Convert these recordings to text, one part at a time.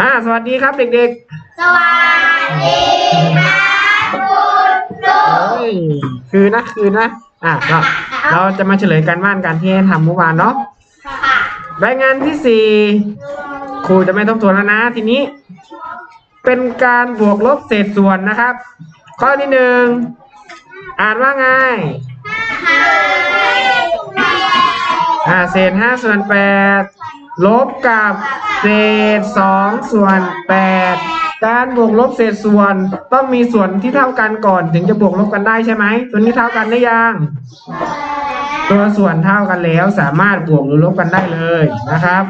อ่าสวัสดีครับเด็กสวัสดีครับคุณครูๆเฮ้ยคือนะคือนะอะเราเราจะมาเฉลยการบ้านการที่ให้ทำเมื่อวานเนาะค่ะรายงานที่สี่ครูจะไม่ทบทวนแล้วนะทีนี้ เป็นการบวกลบเศษส่วนนะครับ ข้อที่หนึ่งอ่านว่าไงอ่าเศษห้าส่วนแปด ลบกับเศษสองส่วนแปดการบวกลบเศษส่วนต้องมีส่วนที่เท่ากันก่อน ถึงจะบวกลบกันได้ใช่ไหมตัวนี้เท่ากันได้ยังตัวส่วนเท่ากันแล้วสามารถบวกหรือลบกันได้เลยนะครับ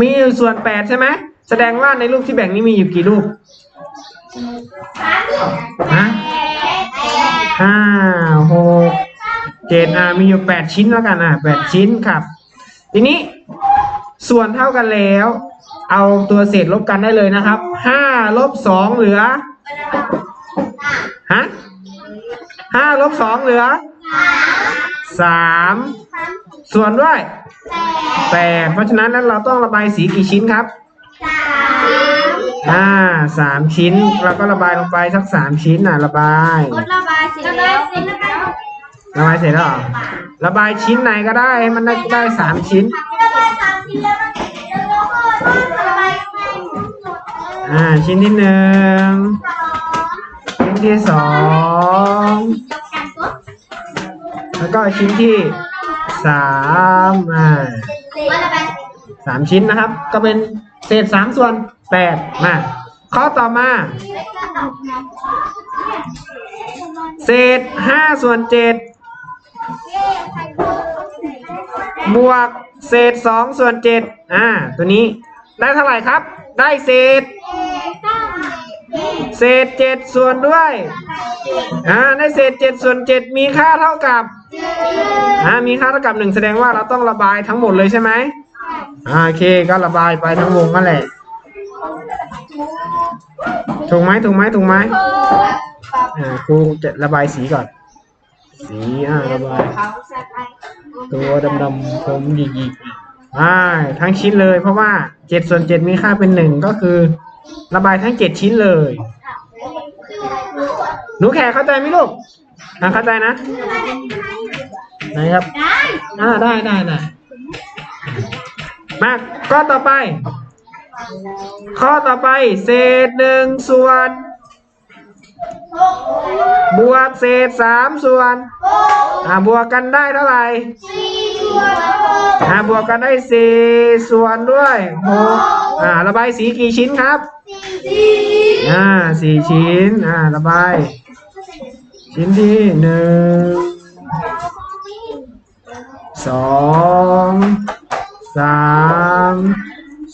มีอยู่ส่วนแปดใช่ไหมแสดงว่าในรูปที่แบ่งนี้มีอยู่กี่รูปฮะห้าหกเจ็ดอ่ามีอยู่แปดชิ้นแล้วกันอะแปดชิ้นครับ ทีนี้ ส่วนเท่ากันแล้ว เอาตัวเศษลบกันได้เลยนะครับห้าลบสองเหลือฮะห้าลบสองเหลือสามส่วนด้วยแปดเพราะฉะนั้นแล้วเราต้องระบายสีกี่ชิ้นครับอ่าสามชิ้น เราก็ระบายลงไปสักสามชิ้นอะระบายกดระบายสีแล้วสีแล้ว ระบายเสร็จแล้วเหรอระบายชิ้นไหนก็ได้ให้มันได้ได้สามชิ้น ระบายสามชิ้นแล้วแล้วก็ระบายอ่า ชิ้นที่หนึ่งชิ้นที่สองแล้วก็ชิ้นที่สามอ่าสามชิ้นนะครับ ก็เป็นเศษสามส่วนแปดมาข้อต่อมา เศษห้าส่วนเจ็ด บวกเศษสองส่วนเจ็ดอ่า ตัวนี้ได้เท่าไหร่ครับ ได้เศษ เศษเจ็ดส่วนด้วย อ่า ได้เศษเจ็ดส่วนเจ็ดมีค่าเท่ากับ อ่า มีค่าเท่ากับหนึ่งแสดงว่าเราต้องระบายทั้งหมดเลยใช่ไหมอ่าโอเค ก็ระบายไปทั้งวงนั่นแหละ ถูกไหมถูกไหมถูกไหมอ่า ครูจะระบายสีก่อน สีอ่าระบายตัวดำๆผมหยิกๆอ่าทั้งชิ้นเลยเพราะว่าเจ็ดส่วนเจ็ดมีค่าเป็นหนึ่งก็คือ ระบายทั้งเจ็ดชิ้นเลยหนูแขกเข้าใจไหมลูกอ่าเข้าใจนะไหนครับอ่าได้ได้ได้มาข้อต่อไป ข้อต่อไป เศษหนึ่งส่วน บวกเศษสามส่วนอ่าบวกกันได้เท่าไหร่อ่าบวกกันได้สี่ส่วนด้วยหกอ่าระบายสีกี่ชิ้นครับอ่าสี่ชิ้นอ่าระบายชิ้นที่หนึ่งสองสาม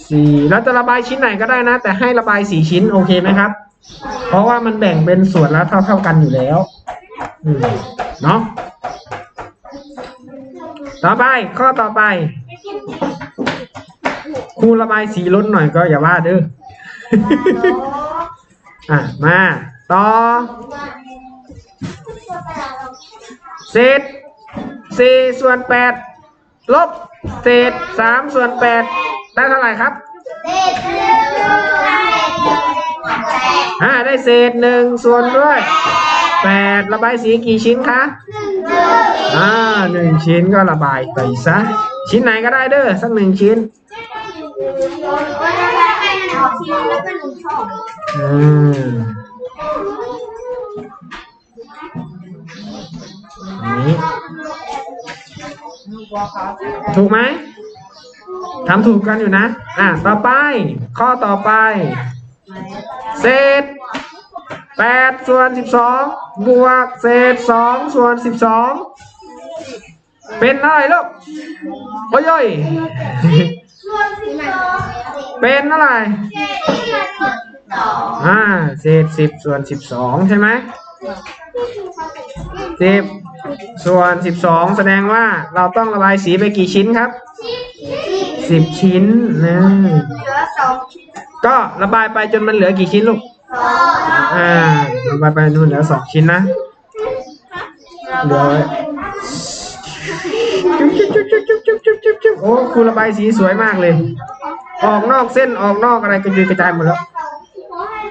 สี่แล้วจะระบายชิ้นไหนก็ได้นะ แต่ให้ระบายสี่ชิ้นโอเคไหมครับ เพราะว่ามันแบ่งเป็นส่วนแล้วเท่าเท่ากันอยู่แล้วเนาะต่อไปข้อต่อไปครูระบายสีล้นหน่อยก็อย่าว่าเด้ออะมาต่อเศษสี่ส่วนแปดลบเศษสามส่วนแปดได้เท่าไหร่ครับอ่า ได้เศษหนึ่งส่วนด้วยแปดระบายสีกี่ชิ้นคะอ่าหนึ่งชิ้นก็ระบายไปซะชิ้นไหนก็ได้เด้อสักหนึ่งชิ้นอืมนี้ถูกไหมทำถูกกันอยู่นะ อะ ต่อไป ข้อต่อไป เศษ แปดส่วนสิบสองบวกเศษสองส่วนสิบสองเป็นอะไรลูกโอ้ยโอ้ยเป็นอะไรอ่าเศษสิบส่วนสิบสองใช่ไหมสิบส่วนสิบสองแสดงว่าเราต้องระบายสีไปกี่ชิ้นครับสิบชิ้นนะก็ระบายไปจนมันเหลือกี่ชิ้นลูก อ่าระบายไปนู่นเหลือสองชิ้นนะเหลือจุ๊บจุ๊บจุ๊บจุ๊บจุ๊บจุ๊บจุ๊บจุ๊บโอ้ครูระบายสีสวยมากเลย ออกนอกเส้นออกนอกอะไรกระจุยกระจายหมดแล้ว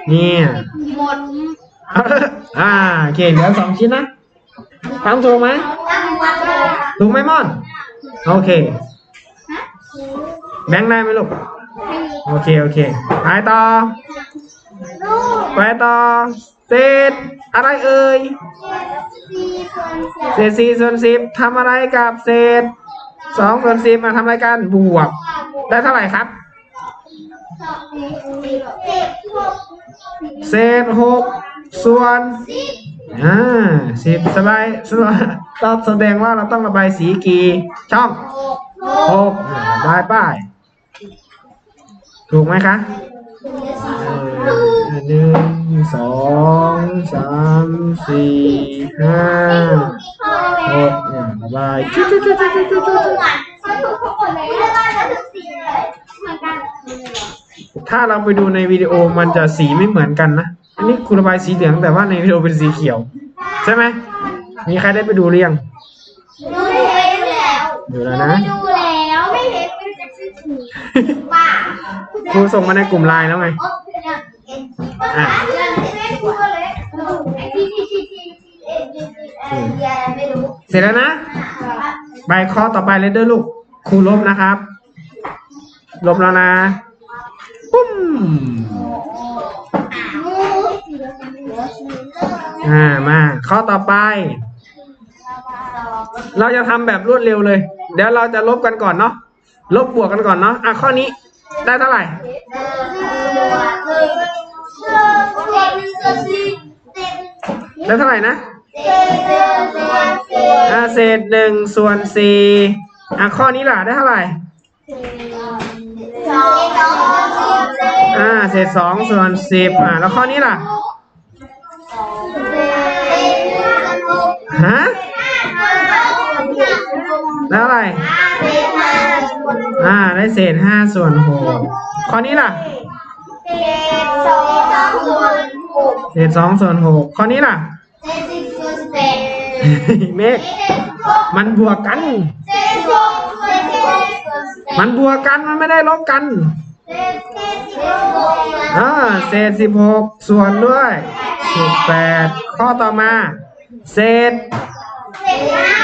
เนี่ย หมด อ่าโอเคเหลือสองชิ้นนะทำถูกไหมตั้งวันเลยถูกไหมม่อน โอเค แบงค์ได้ไหมลูก โอเค โอเคไปต่อลูก ไปต่อ เศษอะไรเอ่ยสี่ส่วนสิบเศษสี่ส่วนสิบทำอะไรกับเศษสองส่วนสิบมาทำอะไรกันบวก ได้เท่าไหร่ครับ เศษหกส่วนอ่าสิบสบายสบายเราแสดงว่าเราต้องระบายสีกี่ช่องหกอ่าระบายป้าย ถูกไหมคะเออ หนึ่งสองสามสี่ห้าหกอ่าระบายจุ๊จุ๊จุ๊จุ๊จุ๊จุ๊จุ๊ถูกทั้งหมดถ้าเราไปดูในวิดีโอมันจะสีไม่เหมือนกันนะ อันนี้คุณระบายสีเหลืองแต่ว่าในวิดีโอเป็นสีเขียว ใช่ไหมมีใครได้ไปดูหรือยังดูแล้วดูแล้วนะ ครูส่งมาในกลุ่มไลน์แล้วไงอะไม่รู้เลยไอ้ที่ที่ที่ที่เอ็นจีเอ็นจีไม่รู้เสร็จแล้วนะใบข้อต่อไปเลยเด้อลูกครูลบนะครับ ลบแล้วนะ ปุ้มอ่ามา ข้อต่อไป เราจะทำแบบรวดเร็วเลย เดี๋ยวเราจะลบกันก่อนเนาะ ลบบวกกันก่อนเนาะอะข้อนี้ได้เท่าไหร่ได้เท่าไหร่นะอ่าเศษหนึ่งส่วนสี่อะข้อนี้ล่ะได้เท่าไหร่อ่าเศษสองส่วนสิบอ่าแล้วข้อนี้ล่ะฮะได้เท่าไหร่ อ่า ได้เศษห้าส่วนหกข้อนี้ล่ะ เศษสองส่วนหกข้อนี้ล่ะเมฆมันบวกกันมันบวกกันมันไม่ได้ลบกันอ่าเศษสิบหกส่วนด้วยสิบแปดข้อต่อมา เศษเศษห้า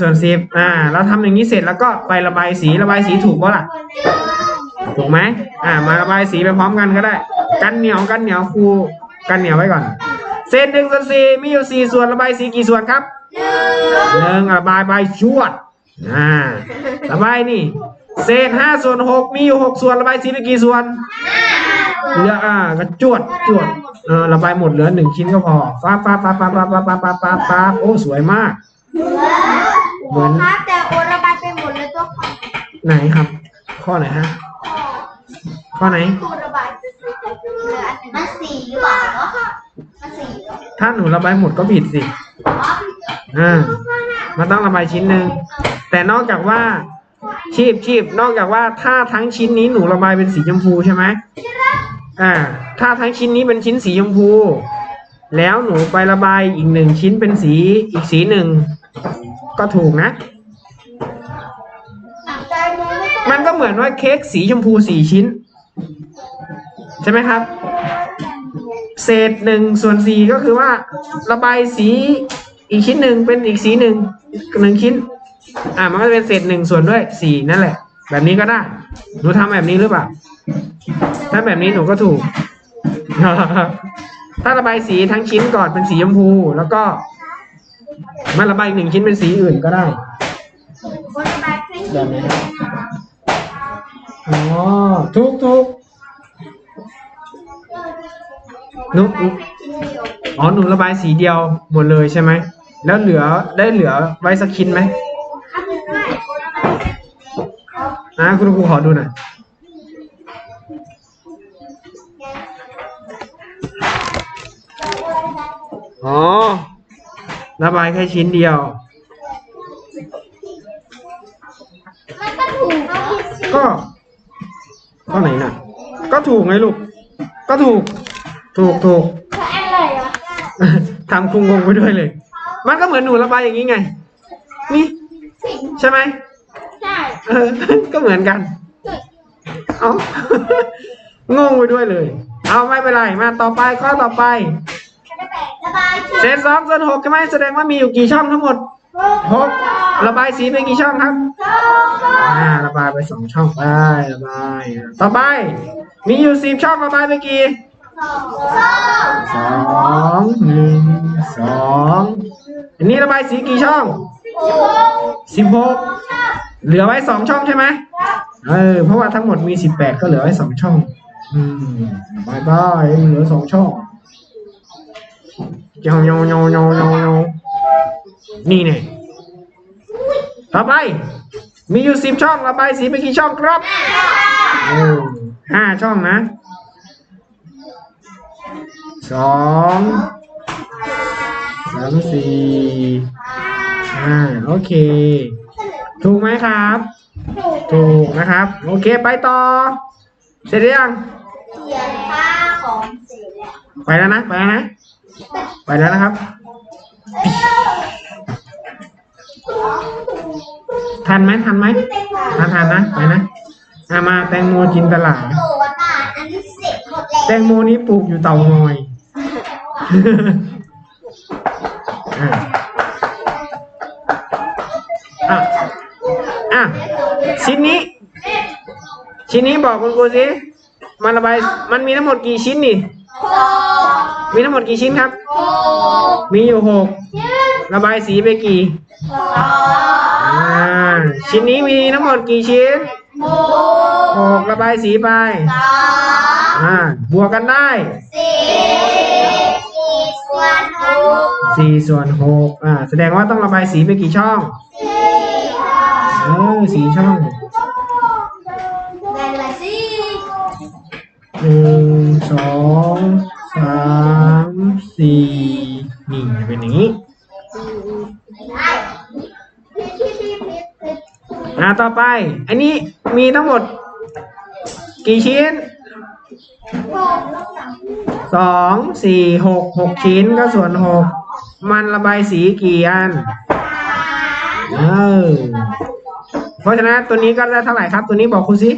ส่วนสิบอ่า เราทำอย่างนี้เสร็จแล้วก็ไประบายสีระบายสีถูกปะล่ะ ถูกไหมอ่า มาระบายสีไปพร้อมกันก็ได้ กันเหนียวกันเหนียวครูกันเหนียวไว้ก่อน เศษหนึ่งส่วนสี่มีอยู่สี่ส่วนระบายสีกี่ส่วนครับหนึ่งระบายใบชวดอ่าระบายนี่ เศษห้าส่วนหกมีอยู่หกส่วนระบายสีไปกี่ส่วนเหลืออ่าก็จวดจวดเออระบายหมดเหลือหนึ่งชิ้นก็พอฟ้าฟ้าฟ้าฟ้าฟ้าฟ้าฟ้าฟ้าฟ้าฟ้าโอ้สวยมาก เหมือนครับแต่โอระบายไปหมดเลยตัวของไหนครับ ข้อไหนฮะ ข้อไหน ตัวระบายเหลืออันหนึ่งมันสีหรือเปล่าเนาะมันสีเหรอถ้าหนูระบายหมดก็ผิดสิ อ่า มันต้องระบายชิ้นหนึ่ง แต่นอกจากว่า ชีพชีพนอกจากว่าถ้าทั้งชิ้นนี้หนูระบายเป็นสีชมพูใช่ไหมอ่า ถ้าทั้งชิ้นนี้เป็นชิ้นสีชมพู แล้วหนูไประบายอีกหนึ่งชิ้นเป็นสีอีกสีหนึ่ง ก็ถูกนะ มันก็เหมือนว่าเค้กสีชมพูสี่ชิ้น ใช่ไหมครับ เศษหนึ่งส่วนสี่ก็คือว่า ระบายสีอีกชิ้นหนึ่งเป็นอีกสีหนึ่งหนึ่งชิ้น อ่ามันก็จะเป็นเศษหนึ่งส่วนด้วยสี่นั่นแหละ แบบนี้ก็ได้หนูทำแบบนี้หรือเปล่าถ้าแบบนี้หนูก็ถูกถ้าระบายสีทั้งชิ้นก่อนเป็นสีชมพู แล้วก็ มาระบายอีกหนึ่งชิ้นเป็นสีอื่นก็ได้โอระบายแค่แบบนี้อ๋อทุกทุกหนุอ๋อหนูระบายสีเดียวหมดเลยใช่ไหม แล้วเหลือได้เหลือไว้สักชิ้นไหมครับด้วยโอระบายแค่อะคุณครูขอดูหน่อยอ๋อ ระบายแค่ชิ้นเดียว มันก็ถูกเนาะก็ข้อไหนน่ะ ก็ถูกไงลูก ก็ถูก ถูกถูกแล้วอะไรอะทำคุงงงไปด้วยเลย มันก็เหมือนหนูระบายอย่างนี้ไง นี่ ใช่ไหมใช่เออ ก็เหมือนกัน เอา งงไปด้วยเลย เอาไม่เป็นไร มาต่อไปข้อต่อไป ระบายเศษสองส่วนหกใช่ไหมแสดงว่ามีอยู่กี่ช่องทั้งหมดหกระบายสีไปกี่ช่องครับอ่าระบายไปสองช่องไประบายอะต่อไป มีอยู่สิบช่องระบายไปกี่สองหนึ่งสองอันนี้ระบายสีกี่ช่องสิบหกเหลือไว้สองช่องใช่ไหมเออเพราะว่าทั้งหมดมีสิบแปดก็เหลือไว้สองช่อง อืมบายบายเหลือสองช่อง เงาเงาเงาเงาเงาเงานี่เนี่ยต่อไป มีอยู่สิบช่องระบายสีไปกี่ช่องครับโอ้ห้าช่องนะสองสามสี่อ่าโอเค ถูกไหมครับ ถูกนะครับ โอเคไปต่อ เสร็จหรือยังเขียนค่าของเสร็จแล้วไปแล้วนะ ไปแล้วนะ ไปแล้วนะครับ ทันไหมทันไหมทันทันนะ ไปนะอามาแตงโมจินตลาดแตงโมนี้ปลูกอยู่เต่างอยอะอะชิ้นนี้ ชิ้นนี้บอกคุณครูสิมันระบายมันมีทั้งหมดกี่ชิ้นนี่ มีทั้งหมดกี่ชิ้นครับหกมีอยู่หกระบายสีไปกี่สองอ่าชิ้นนี้มีทั้งหมดกี่ชิ้นหกหกระบายสีไปสองอ่าบวกกันได้สี่สี่ส่วนหกสี่ส่วนหกอ่า แสดงว่าต้องระบายสีไปกี่ช่องสี่เออสี่ช่อง แบ่งละสี่ หนึ่งสองสามสี่นี่จะเป็นอย่างนี้ได้พี่พี่พี่พี่อ่าต่อไป อันนี้มีทั้งหมด กี่ชิ้นสองสี่หกหกชิ้นก็ส่วนหกมันระบายสีกี่อันเออเพราะฉะนั้นตัวนี้ก็ได้เท่าไหร่ครับ ตัวนี้บอกคุณสิ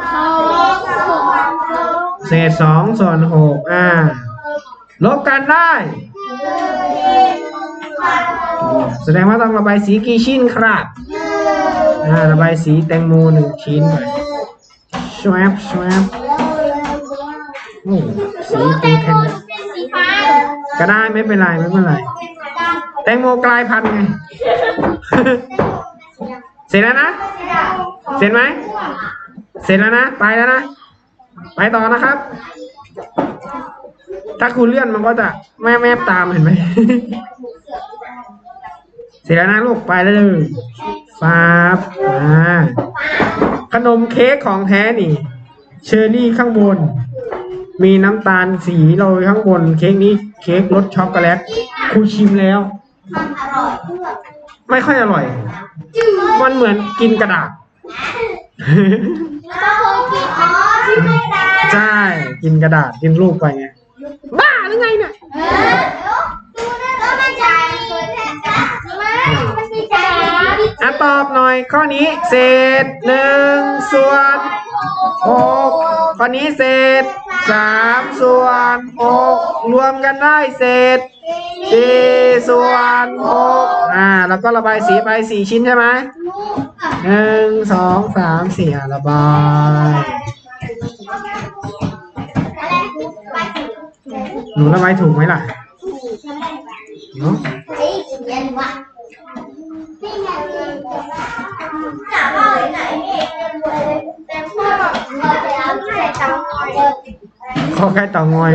สองหก เศษสองส่วนหกอ่า ลบกันได้ แสดงว่าต้องระบายสีกี่ชิ้นครับอ่าระบายสีแตงโมหนึ่งชิ้นไปชวบชวบโอ้สีปูแทนเป็นสีฟ้าก็ได้ไม่เป็นไรไม่เป็นไร แตงโมกลายพันธุ์ไง เสร็จแล้วนะ เสร็จไหม เสร็จแล้วนะ ไปแล้วนะ ไปต่อนะครับ ถ้าคุณเลื่อนมันก็จะแม่แม่ตามเห็นไหม เสร็จแล้วนะลูกไปแล้วเลยฟาบอ่าขนมเค้กของแท้นี่ เชอร์รี่ข้างบน มีน้ำตาลสีโรยข้างบน เค้กนี้เค้กรสช็อกโกแลตครูชิมแล้วมันอร่อยไม่ค่อยอร่อย มันเหมือนกินกระดาษ ก็เคยกินอ๋อที่ไม่ได้ใช่กินกระดาษกินรูปไปไงบ้าหรือไงเนี่ยเออดูนะแล้วมันใจเคยแท้ไม่มันมีใจอะตอบหน่อยข้อนี้เศษหนึ่งส่วน หกข้อนี้เศษสามส่วนหกรวมกันได้เศษสี่ส่วนหกอ่า แล้วก็ระบายสีไปสี่ชิ้นใช่ไหมหนึ่งสองสามสี่อะระบายหนูระบายถูกไหมล่ะเนาะ เฮ้ยเย็นว่ะนี่ไงถามว่าไหนแต่พ่อเราจะเอาใส่เตาหน่อยข้อใกล้เต่างอย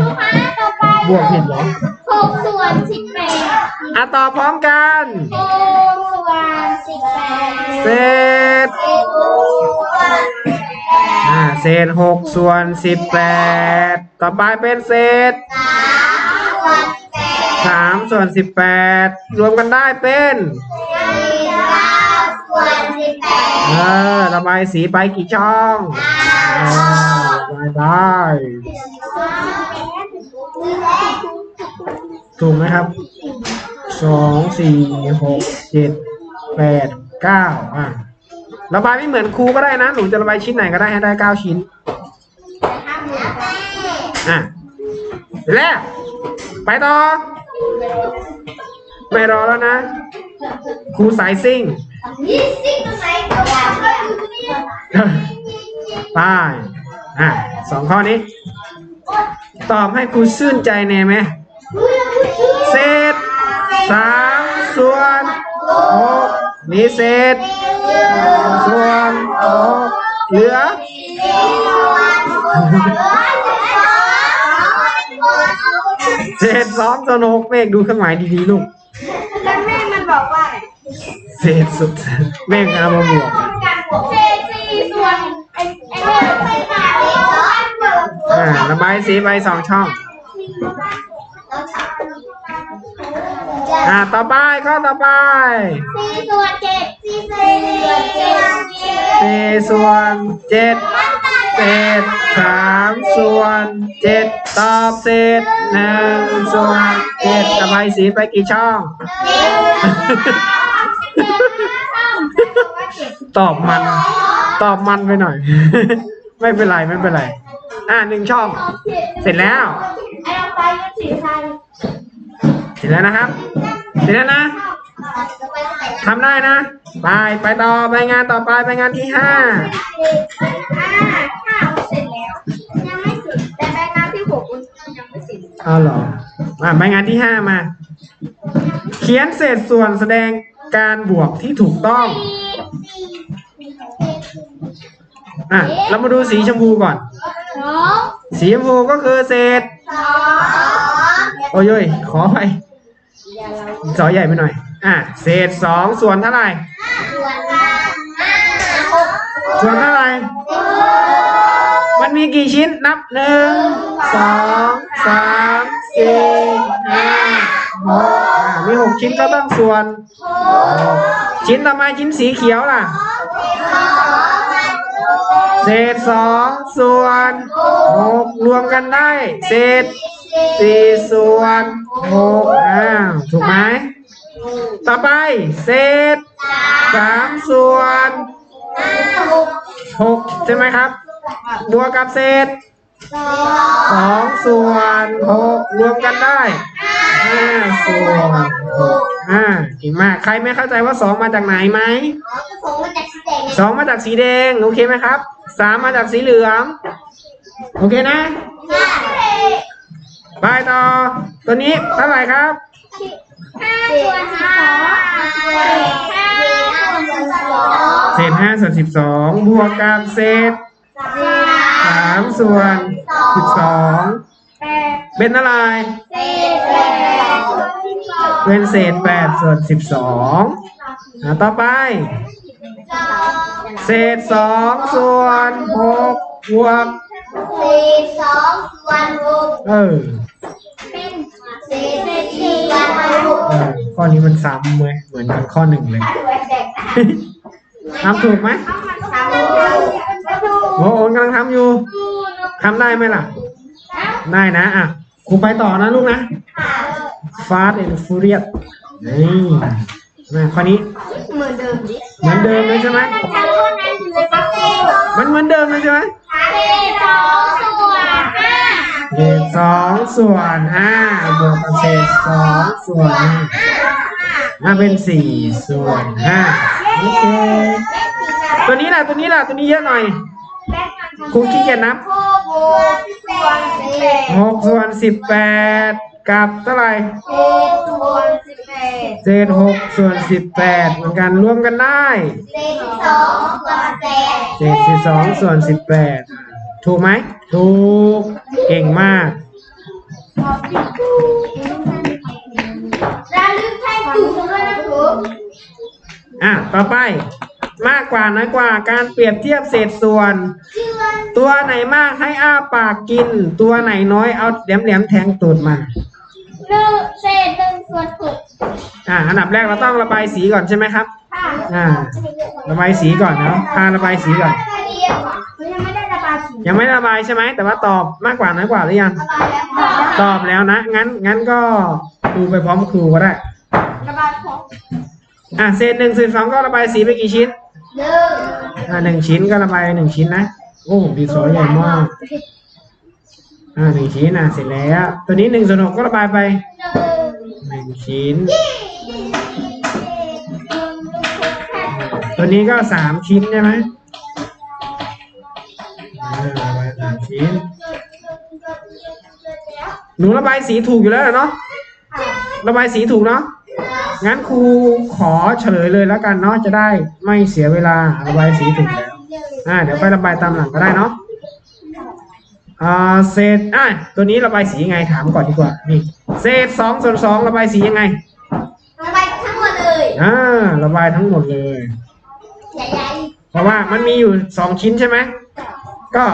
ต่อไปบวกผิดเหรอหกส่วนสิบแปดอะตอบพร้อมกันหกส่วนสิบแปดเศษเอ็ดส่วนอ่าเศษหกส่วนสิบแปดต่อไปเป็นเศษสามส่วนแปดสามส่วนสิบแปดรวมกันได้เป็นสี่ เก้าส่วนสิบแปดเออระบายสีไปกี่ช่องอ่าระบายได้ถูกไหมครับสองสี่หกเจ็ดแปดเก้าอะระบายไม่เหมือนครูก็ได้นะหนูจะระบายชิ้นไหนก็ได้ให้ได้เก้าชิ้นแต่ห้ามเหมือนกันอะเสร็จแล้วไปต่อ ไม่รอแล้วนะ ครูสายซิ่งยี่สิบตรงไหนก็ได้ก็อยู่นี่ไปอะสองข้อนี้ ตอบให้ครูชื่นใจแน่ไหมเศษสามส่วนหกมีเศษส่วนหกเหลือเศษสองส่วนหกเมฆดูเครื่องหมายดีๆลูก เศษสุดเมฆเอามาบวกการบวกเศษสี่ส่วนไอ้ไอ้เนี่ยไม่มาเลยเนอ่าระบายสีไปสองช่อง อ่าต่อไปข้อต่อไปสี่ส่วนเจ็ดสี่ส่วนเจ็ดสี่ส่วนเจ็ดเศษสามส่วนเจ็ดตอบเศษหนึ่งส่วนเจ็ดระบายสีไปกี่ช่อง ตอบมัน ตอบมันไปหน่อย ไม่เป็นไรไม่เป็นไร อ่าหนึ่งช่อง เสร็จแล้วไอ้เราไปก็สีไทยเสร็จแล้วนะครับ เสร็จแล้วนะทำได้นะ ไปไปต่อไปงานต่อไปไปงานที่ห้าอ่าห้าเสร็จแล้วยังไม่เสร็จแต่ไปงานที่หกยังไม่เสร็จเอาเหรออะไปงานที่ห้ามา เขียนเศษส่วนแสดง การบวกที่ถูกต้อง อะ เรามาดูสีชมพูก่อน สีชมพูก็คือเศษสอโอ้ยยขอไปสอใหญ่ไปหน่อย อะ เศษสองส่วนเท่าไหร่ ส่วนเท่าไหร่ มันมีกี่ชิ้น นับหนึ่ง สอง สามสี่ ห้า หกอะมีหก ชิ้นก็ต้องส่วน ชิ้นต่อมชิ้นสีเขียวล่ะ เศษสองส่วนหกรวมกันได้ เศษสี่ส่วนหกอ้าวถูกไหมต่อไป เศษสามส่วนหกใช่ไหมครับ บวกกับเศษสองส่วนหกรวมกันได้ ห้าส่วนหกอ่าเก่งมาก ใครไม่เข้าใจว่าสองมาจากไหนไหมสองมาจากสีแดงสองมาจากสีแดง โอเคไหมครับสามมาจากสีเหลือง โอเคนะไปต่อ ตัวนี้เท่าไหร่ครับห้าส่วนสิบสองห้าส่วนสิบสองเศษห้าส่วนสิบสองบวกกับเศษสามส่วนสิบสองแปด เป็นอะไรเศษแปดส่วนสิบสองเป็นเศษแปดส่วนสิบสองอ่าต่อไป เศษสองส่วนหกบวกเศษสองส่วนหกเออเป็นเศษสี่ส่วนหกเออข้อนี้มันซ้ำเลยเหมือนกันข้อหนึ่งเลยทำถูกไหมสามดูโอ้โหกำลังทำอยู่ทำได้ไหมล่ะ ได้นะอะ ครูไปต่อนะลูกนะ Fast and Furious นี่มาข้อนี้ เหมือนเดิมดิเหมือนเดิมเลยใช่ไหมจำข้อนั้นอยู่เลยครับเศษมันเหมือนเดิมเลยใช่ไหมเศษสองส่วนห้าเศษสองส่วนห้าบวกกับเศษสองส่วนห้ามาเป็นสี่ส่วนห้าโอเคตัวนี้แหละตัวนี้แหละตัวนี้เยอะหน่อยครูขี้เกียจนับหกส่วนสิบ แปดหกส่วนสิบแปดกับเท่าไหร่เศษส่วนสิบแปดเศษหกส่วนสิบแปดเหมือนกันรวมกันได้เศษสิบสองส่วนแปดเศษสิบสองส่วนสิบแปดถูกไหมถูกเก่งมากอย่าลืมใช้จุดด้วยนะครับอะต่อไปมากกว่าน้อยกว่าการเปรียบเทียบเศษส่วน ตัวไหนมากให้อ้าปากกิน ตัวไหนน้อยเอาแหลมๆแทงตูดมาหนึ่งเศษหนึ่งส่วนหกอะอันดับแรกเราต้องระบายสีก่อนใช่ไหมครับ ค่ะอ่า ระบายสีก่อนเนาะพาระบายสีก่อน ยังไม่ได้ระบายสียังไม่ระบายใช่ไหมแต่ว่าตอบมากกว่าน้อยกว่าหรือยัง ระบายแล้วค่ะตอบแล้วนะ งั้น งั้นก็ดูไปพร้อมครูก็ได้ ระบายของอะเศษหนึ่งเศษสองก็ระบายสีไปกี่ชิ้นหนึ่งอ่าหนึ่งชิ้นก็ระบายหนึ่งชิ้นนะ โอ้ดินสอใหญ่มากอ่าหนึ่งชิ้นอะเสร็จแล้ว ตัวนี้หนึ่งส่วนหกก็ระบายไปหนึ่งชิ้น ตัวนี้ก็สามชิ้นใช่ไหมระบายสามชิ้น หนูระบายสีถูกอยู่แล้วเนาะระบายสีถูกเนาะงั้นครูขอเฉลยเลยแล้วกันเนาะจะได้ไม่เสียเวลาระบายสีถูกแล้ว อ่าเดี๋ยวไประบายตามหลังก็ได้เนาะอ่าเศษอะตัวนี้ระบายสียังไงถามก่อนดีกว่านี่เศษสองส่วนสองระบายสียังไง ระบายทั้งหมดเลยอ่าระบายทั้งหมดเลย ใหญ่เพราะว่ามันมีอยู่สองชิ้นใช่ไหมก็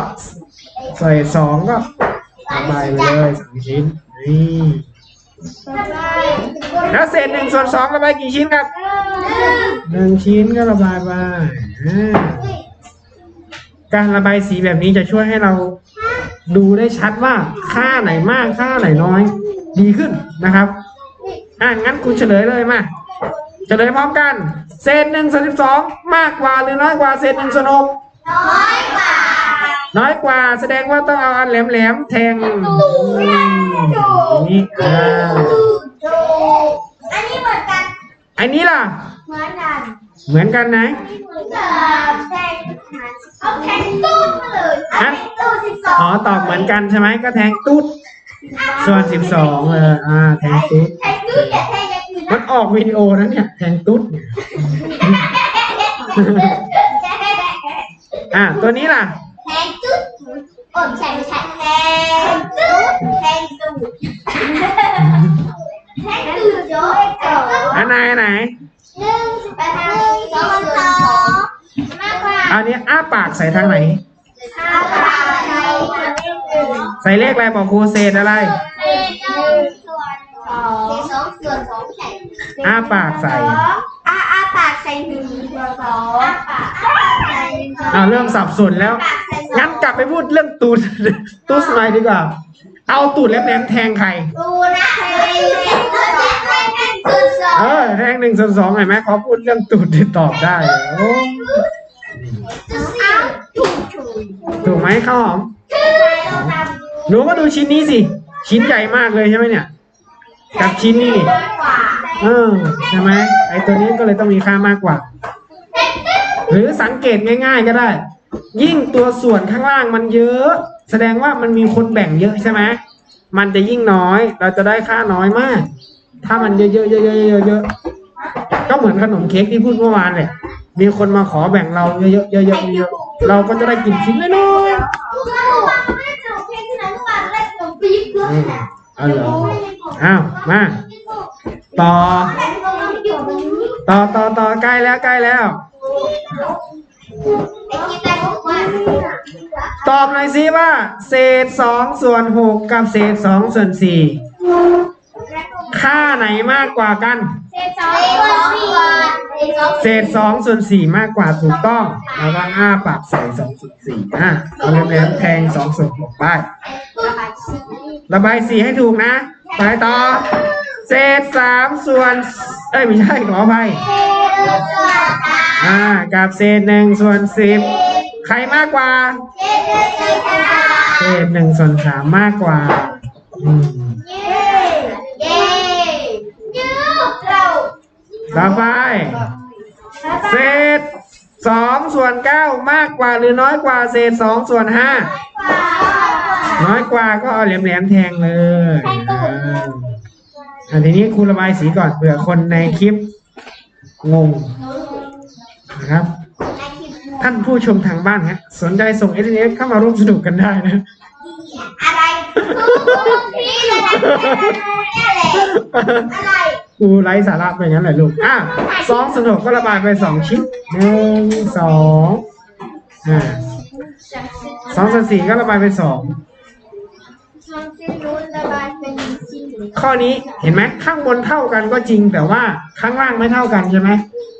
ใส่สองก็ระบายไปเลยสองชิ้นนี่ๆระบายแล้วเศษหนึ่งส่วนสองระบายกี่ชิ้นครับหนึ่งหนึ่งชิ้นก็ระบายไปอ่า การระบายสีแบบนี้จะช่วยให้เราดูได้ชัดว่าค่าไหนมากค่าไหนน้อย ดีขึ้นนะครับ อะงั้นคุณเฉลยเลยมาเฉลยพร้อมกัน เศษหนึ่งส่วนสิบสองมากกว่าหรือน้อยกว่าเศษหนึ่งส่วนหกน้อยกว่า น้อยกว่าแสดงว่าต้องเอาอันแหลมๆแทงนี่อ่าถูกอันนี้เหมือนกัน อันนี้ล่ะ เหมือนกัน เหมือนกันไหนเหมือนกันแทงเอาแทงตู้มาเลยเอาแทงตู้สิบสองอ๋อตอบเหมือนกันใช่ไหมก็แทงตุ๊ดส่วนสิบสองเลยอ่าแทงตุ๊ดแทงตู้อย่าแทงอย่างอื่นมันออกวิดีโอนะเนี่ยแทงตุ๊ดเนี่ยนะอ่าตัวนี้ล่ะ แทงตุ๊ดโอ้ไม่ใช่ไม่ใช่แทงตุ๊ดแทงตุ๊ดแทงตุ๊ดเยอะแทงตุ๊ดอันไหนอันไหน หนึ่งสิบแปดหนึ่งสองสองมากกว่าอันนี้อ้าปากใส่ทางไหน ห้าบาทใช้หนึ่งใส่เลขอะไรบอกครูเศษอะไรเป็นหนึ่งส่วนสองสองส่วนสองใส่อ้าปากใส่อ้าอาปากใส่หนึ่งส่วนสองอ้าปากใส่หนึ่งส่วนอ่าเริ่มสับสนแล้ว ปากใส่สองงั้นกลับไปพูดเรื่องตูด ตูดสมัยดีกว่า เอาตูดแหลมๆแทงใคร ดูนะใส่ห องเออแทงหนึ่งส่วนสองเห็นไหมเขาพูดเรื่องตูดที่ตอบได้โอ้ถูกไหมข้าวหอมหนูก็ดูชิ้นนี้สิ ชิ้นใหญ่มากเลยใช่ไหมเนี่ย กับชิ้นนี้เออใช่ไหมไอตัวนี้ก็เลยต้องมีค่ามากกว่า หรือสังเกตง่าย ๆ ก็ได้ ยิ่งตัวส่วนข้างล่างมันเยอะ แสดงว่ามันมีคนแบ่งเยอะใช่ไหมมันจะยิ่งน้อย เราจะได้ค่าน้อยมาก ถ้ามันเยอะๆเยอะๆเยอะๆก็เหมือนขนมเค้กที่พูดเมื่อวานเลยมีคนมาขอแบ่งเราเยอะๆเยอะๆเยอะๆเราก็จะได้กินชิ้นน้อยทุกคนฟังไม่ได้ขนมเค้กที่ไหนเมื่อวานได้ขนมปี๊บด้วยๆอืมนะเอาเหรออ้าวมาต่อ ต่อต่อต่อใกล้แล้วใกล้แล้วไอ้กินได้ทุกวันตอบหน่อยสิว่า เศษสองส่วนหกกับเศษสองส่วนสี่ ค่าไหนมากกว่ากัน เศษสองส่วนสี่เศษสองเศษสองส่วนสี่มากกว่าถูกต้องแล้วก็อ้าปากใส่สองส่วนสี่อะเอาแหลมๆแทงสองส่วนหกไป ระบายสีให้ถูกนะ ไปต่อ เศษสามส่วน เอ้ยไม่ใช่ขออภัยอ่ากับเศษหนึ่งส่วนสิบใครมากกว่า เศษหนึ่งส่วนสามมากกว่าอืม ต่อไป เศษสองส่วนเก้ามากกว่าหรือน้อยกว่า เศษสองส่วนห้าน้อยกว่าก็เอาแหลมๆแทงเลยอันทีนี้ครูระบายสีก่อนเผื่อคนในคลิปงงนะครับ ท่านผู้ชมทางบ้านฮะสนใจส่ง s อ s เข้ามาร่วมสนุกกันได้นะ อะไรพี่เลยอะไรครูไร้สาระไปงั้นแหละลูก อะสองสนุกก็ระบายไปสองชิ้นหนึ่งสองอ่าสองส่วนสี่ก็ระบายไปสองช่องที่นู้นระบายเป็นสีเหลืองข้อนี้เห็นไหมข้างบนเท่ากันก็จริงแต่ว่าข้างล่างไม่เท่ากันใช่ไหม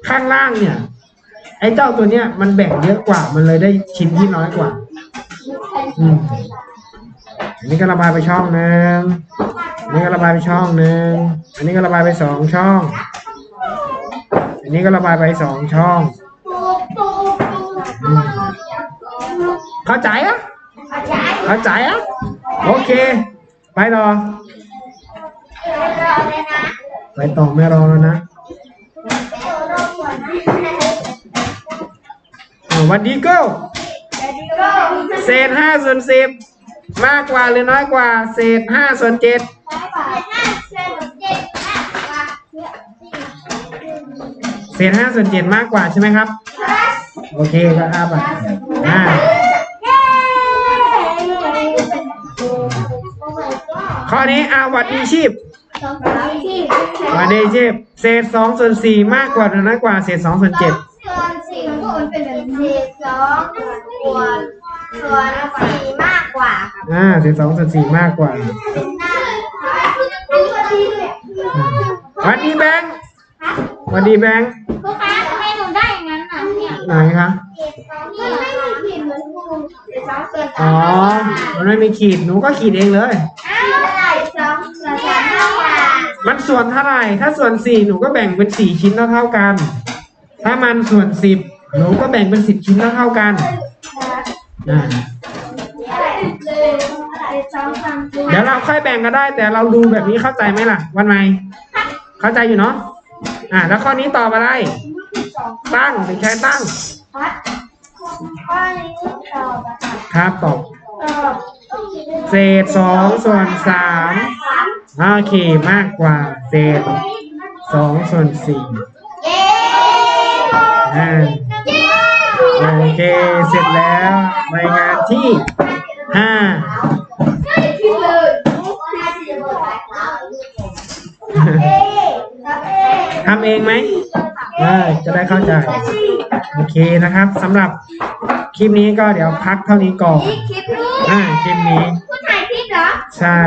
ข้างล่างเนี่ย ไอ้เจ้าตัวเนี้ยมันแบ่งเยอะกว่ามันเลยได้ชิ้นที่น้อยกว่า อืม อันนี้ก็ระบายไปช่องหนึ่งอันนี้ก็ระบายไปช่องหนึ่งอันนี้ก็ระบายไปสองช่อง อันนี้ก็ระบายไปสองช่องถูกถูกเข้าใจอะเข้าใจเข้าใจอะโอเค ไปต่อรอเลยนะไปต่อไม่รอแล้วนะรอก่อนนะอ่าวันดีเกิลก็เศษห้าส่วนสิบ มากกว่าหรือน้อยกว่า เศษห้าส่วนเจ็ดห้าเซนเจ็ดห้าว่าเศษห้าส่วนเจ็ดมากกว่าใช่ไหมครับ โอเคก็อาบอะอ่าข้อนี้อาวัดดีชีพอามสี่วัดดีชีพเศษสองส่วนสี่มากกว่าหรือน้อยกว่า เศษสองส่วนเจ็ดส่วนสี่มันก็เป็นแบบสี่สองส่วน ส่วนสี่มากกว่าครับอ่าเศษสองส่วนสี่มากกว่าเป็นหน้าอันนี้ก็ดีเลยหวัดดีแบงค์หวัดดีแบงค์ครูคะทำไมหนูได้อย่างนั้นน่ะเนี่ยไหนคะมันไม่มีผิดเหมือนครูเดี๋ยวสองส่วนอ๋อมันไม่มีขีดหนูก็ขีดเองเลย อ้าวอะไรสองส่วนสามเท่ากันมันส่วนเท่าไหร่ถ้าส่วนสี่หนูก็แบ่งเป็นสี่ชิ้นเท่าๆกัน ถ้ามันส่วนสิบหนูก็แบ่งเป็นสิบชิ้นเท่าๆกันอ่าสอง สามสี่เดี๋ยวเราค่อยแบ่งก็ได้ แต่เราดูแบบนี้เข้าใจไหมล่ะ วันใหม่เข้าใจอยู่เนาะอ่า แล้วข้อนี้ตอบอะไร ตั้งเด็กชายตั้งพัดข้อนี้ตอบอะค่ะครับตอบตอบเศษสองส่วนสามโอเคมากกว่าเศษสองส่วนสี่เย้อ่าเย้ โอเค เสร็จแล้วรายงานที่ห้าทำเองไหมได้จะได้เข้าใจ โอเคนะครับสำหรับคลิปนี้ก็เดี๋ยวพักเท่านี้ก่อนคลิปลูกอ่าคลิปนี้คุณถ่ายคลิปเหรอ ใช่